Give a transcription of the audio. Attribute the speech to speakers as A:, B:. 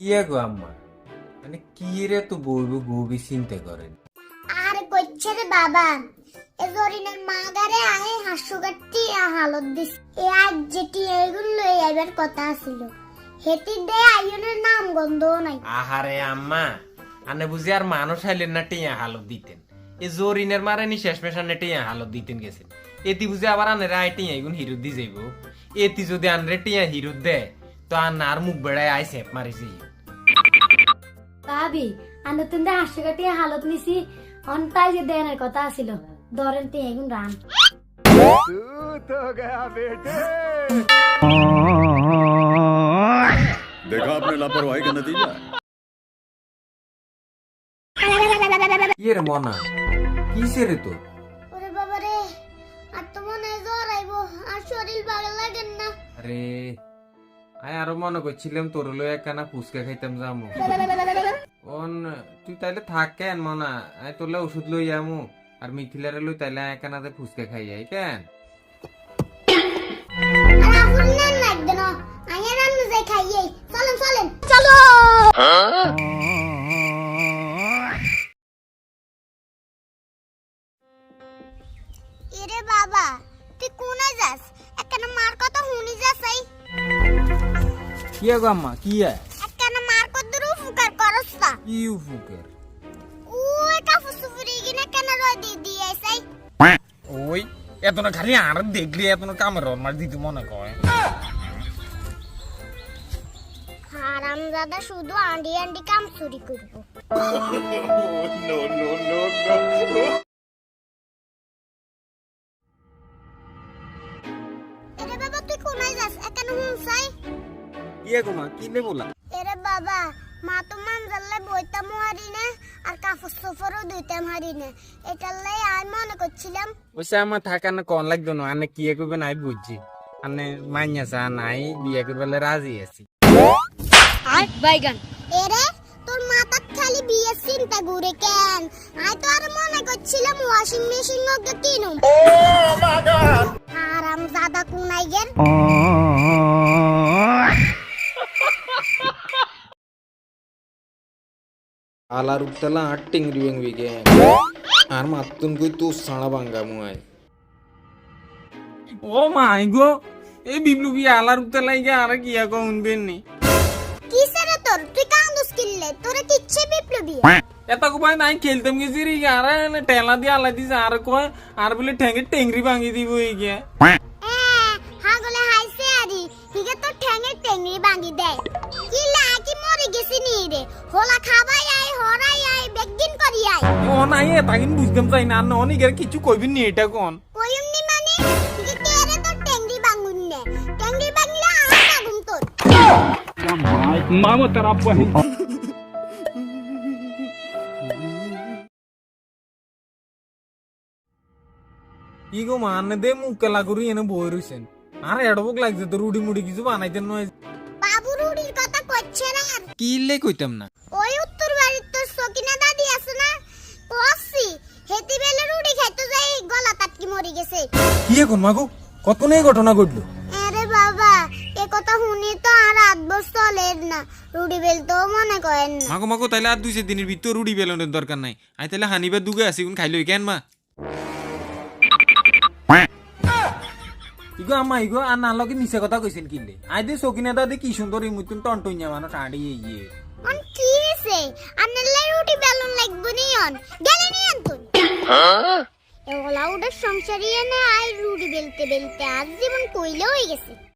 A: ইয়ে গো আম্মা মানে কি রে তো বইব গবি চিন্তা করেন।
B: আর কইছে রে বাবা এ জরিনের মাগারে আহে হাসুগাটি হালত দিস এ আজ যেটি এগুলো লই আইবার কথা ছিল হেতি দে আইনের নাম গন্ধ নাই।
A: আহারে আম্মা আনে বুঝি আর মানুষ হাইলেন না টিয়া হালত দিতেন। এ জরিনের মারে নি শেষ মেশানে টিয়া হালত দিতেন গেছেন। এতি বুঝি আবার আনে রায় টিয়া এগুন হিরো দি যাইব। এতি যদি আনরে টিয়া হিরো দে তো আন আর মুখ বেড়ায় আই সেপ মারিছি
C: ভাবি আমি তুমি হাসি কাটিয়ে হালত নিছি অন্তাই যে দেনের কথা আছিল ধরেন তে এগুন রান
D: देखा आपने लापरवाही का नतीजा
A: ইয়ে রে মনা কিসে রে তো
B: ওরে বাবা রে আর তো মনে হয় জ্বর আইব আর শরীর ভালো লাগে না
A: আরে আয় আরও মনে করছিলাম তোর লই একখানা ফুচকা খাইতাম যামু। অন, তুই তাইলে থাক কেন মনা? আয় তোলে ওষুধ লই আমু আর মিথিলারে লই তাইলে একখানাতে ফুচকা খাই যাই কেন?
B: আর আফুল না লাগবে
A: কি গো আম্মা? কি
B: একখানা মার কত উপকার করস না
A: কি উফুকের
B: ও কাফু সুফুরি কিনে কেন রয় দি দিয়ে
A: ওই এত না খালি আর দেখলি এত না কামের মার দিতে মনে কয়।
B: হারাম শুধু আন্ডি আন্ডি কাম চুরি করব। এরে বাবা তুই কোনায় যাস? এখানে হুঁসাই
A: ইয়ে গো মা কি লে বলা?
B: এরে বাবা মা তো মানজাল্লে বইতাম হারি না আর কাপড় সোফারও দুইতাম হারি না। এটার লাই আমি মনে করছিলাম
A: ওইসে আমার থাকা না কন লাগতো না আনে কি করবে নাই বুঝছি। আনে মাইয়া চা নাই বিয়ে করবে রাজি আছি।
B: এরে তোর মাথার খালি বিয়ে চিন্তা ঘুরে কেন? আই তো আর মনে করছিলাম ওয়াশিং মেশিন ওকে কিনুম। আরাম জাদা কুনাই
A: আলার উঠতলা আট টিংরি বেংবি গে আর মাতুন কই তো সাড়া বাঙ্গা মুয়াই। ও মাই গো এই বিপ্লু বি আলার উঠতলাই গে আর কি কো উনবেন নি?
B: কিসেরে তোর? তুই কান্দুস কিনলে তোরে কিচ্ছে বিপ্লবী?
A: এত কো ভাই নাই খেলতাম গেছি রে আর টেলা দিয়ে আলাই দিছে আর কয় আর বলে ঠেঙ্গে টেংরি ভাঙি দিব এই গে।
B: হাগলে হাইছে আরি হিগে তো ঠ্যাঙে টেংরি বাঙ্গি দেয় কি লাকি মরে গেছি নি রে? হোলা খাবাই হরাই আই বেগদিন করি আই।
A: ও নাই তাকিন বুঝতাম চাই না কিছু কইবি নি এটা কোন?
B: মানে? হিগে কেরে তো টেংরি বাঙ্গুন নে। টেংরি বাঙ্গিলা আর বাগুম তোর।
A: ই গো মান দে মুখ কেলা করি এনে বই রইছেন। আর এডবক লাগছে তো রুডি মুডি কিছু বানাইতেন নয়।
B: বাবু রুডির কথা কচ্ছে না।
A: কি লে কইতাম না?
B: হেতি বেলে খাইতে যাই গলা তাটকি মরি গেছে।
A: কি এখন মাগো? কত নেই ঘটনা ঘটলো?
B: আরে বাবা এ কথা শুনি তো আর আট বছর না। রুডি বেলতেও মনে করেন না।
A: মাগো মাগো তাইলে আর দুই চার দিনের ভিতর রুডি বেলনের দরকার নাই। আই তাইলে হানিবার দুগে আছি কোন খাইলো কেন মা? ইগো আমা ইগো আর না লগে মিছে কথা কইছেন কিলে আই দে সকিনা দাদি কি সুন্দর এই মুতুন টনটইয়া মানুষ আড়ি ইয়ে।
B: অন কি হইছে? আনলে রুডি বেলুন লাগবে নি অন গেলে নি আনতুন এওলা উডের সংসারী এনে আই রুডি বেলতে বেলতে আজ জীবন কইলে হয়ে গেছে।